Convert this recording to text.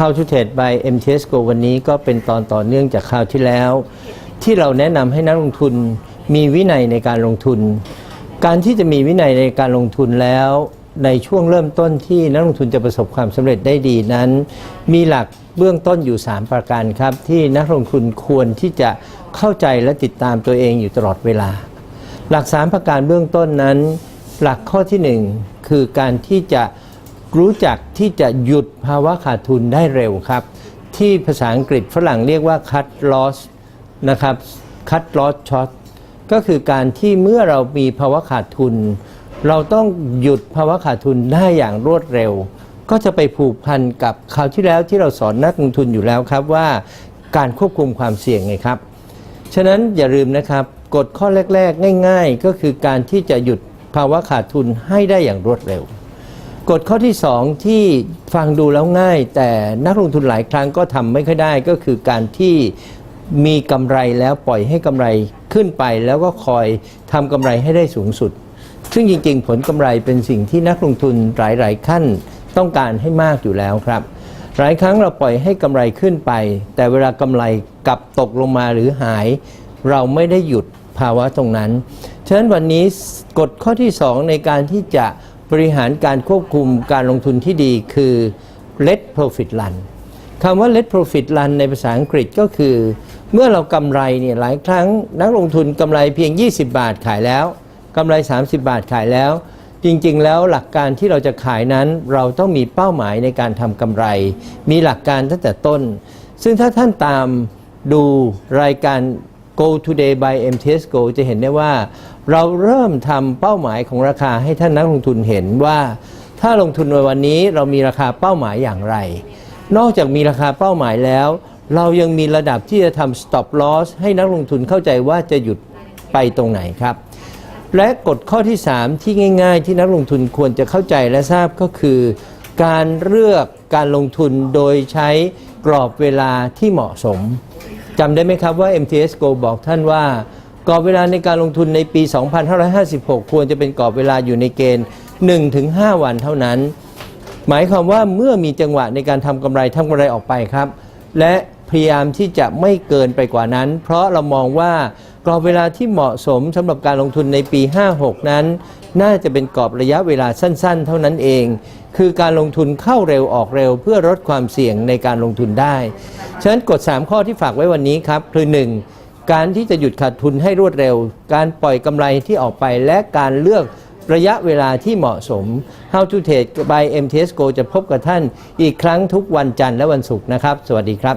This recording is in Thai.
How to Trade by MTS Go วันนี้ก็เป็นตอนต่อเนื่องจากคราวที่แล้ว ที่เราแนะนำให้นักลงทุนมีวินัยในการลงทุน การที่จะมีวินัยในการลงทุนแล้ว ในช่วงเริ่มต้นที่นักลงทุนจะประสบความสำเร็จได้ดีนั้น มีหลักเบื้องต้นอยู่ 3 ประการครับ ที่นักลงทุนควรที่จะเข้าใจและติดตามตัวเองอยู่ตลอดเวลา หลัก 3 ประการเบื้องต้นนั้น หลักข้อทีหนึ่1 คือการที่จะ รู้จักที่จะหยุดภาวะขาดทุนได้เร็วครับ ที่ภาษาอังกฤษฝรั่งเรียกว่า cut loss นะครับ cut loss short ก็คือการที่เมื่อเรามีภาวะขาดทุน เราต้องหยุดภาวะขาดทุนได้อย่างรวดเร็ว ก็จะไปผูกพันกับคราวที่แล้วที่เราสอนนักลงทุนอยู่แล้วครับว่าการควบคุมความเสี่ยงไงครับ ฉะนั้นอย่าลืมนะครับกฎข้อแรก ๆ ง่าย ๆ ก็คือการที่จะหยุดภาวะขาดทุนให้ได้อย่างรวดเร็ว กฎข้อที่ 2 ที่ฟังดูแล้วง่าย แต่นักลงทุนหลายครั้งก็ทำไม่ค่อยได้ก็คือการที่มีกำไรแล้วปล่อยให้กำไรขึ้นไป แล้วก็คอยทำกำไรให้ได้สูงสุด ซึ่งจริงๆ ผลกำไรเป็นสิ่งที่นักลงทุนหลายๆขั้นต้องการให้มากอยู่แล้วครับ หลายครั้งเราปล่อยให้กำไรขึ้นไป แต่เวลากำไรกลับตกลงมาหรือหาย เราไม่ได้หยุดภาวะตรงนั้น ฉะนั้นวันนี้กฎข้อที่ 2 ในการที่จะ บริหารการควบคุมการลงทุนที่ดีคือ let profit run คำว่า let profit run ในภาษาอังกฤษก็คือ เมื่อเรากำไรเนี่ยหลายครั้งนักลงทุนกำไรเพียง 20 บาทขายแล้วกำไร 30 บาทขายแล้ว จริงๆ แล้วหลักการที่เราจะขายนั้น เราต้องมีเป้าหมายในการทำกำไร มีหลักการตั้งแต่ต้น ซึ่งถ้าท่านตามดูรายการ Go Today by MTS Go จะเห็นได้ว่า เราเริ่มทำเป้าหมายของราคาให้ท่านนักลงทุนเห็นว่า ถ้าลงทุนในวันนี้เรามีราคาเป้าหมายอย่างไร นอกจากมีราคาเป้าหมายแล้ว เรายังมีระดับที่จะทำ stop loss ให้นักลงทุนเข้าใจว่าจะหยุดไปตรงไหนครับ และกฎข้อที่ 3 ที่ง่าย ๆ ที่นักลงทุนควรจะเข้าใจและทราบก็คือ การเลือกการลงทุนโดยใช้กรอบเวลาที่เหมาะสม จำได้ไหมครับว่า MTS Go บอกท่านว่ากรอบเวลาในการลงทุนในปี 2556 ควรจะเป็นกรอบเวลาอยู่ในเกณฑ์ 1-5 วันเท่านั้น หมายความว่าเมื่อมีจังหวะในการทำกำไรทำกำไรออกไปครับ และพยายามที่จะไม่เกินไปกว่านั้น เพราะเรามองว่ากรอบเวลาที่เหมาะสมสำหรับการลงทุนในปี 56 นั้น น่าจะเป็นกรอบระยะเวลาสั้น ๆ เท่านั้นเอง คือการลงทุนเข้าเร็วออกเร็ว เพื่อลดความเสี่ยงในการลงทุนได้ ฉะนั้นกฎ 3 ข้อที่ฝากไว้วันนี้ครับคือ 1. การที่จะหยุดขาดทุนให้รวดเร็ว การปล่อยกำไรที่ออกไปและการเลือกระยะเวลาที่เหมาะสม How to Trade by MTS Go จะพบกับท่านอีกครั้งทุกวันจันทร์และวันศุกร์นะครับ สวัสดีครับ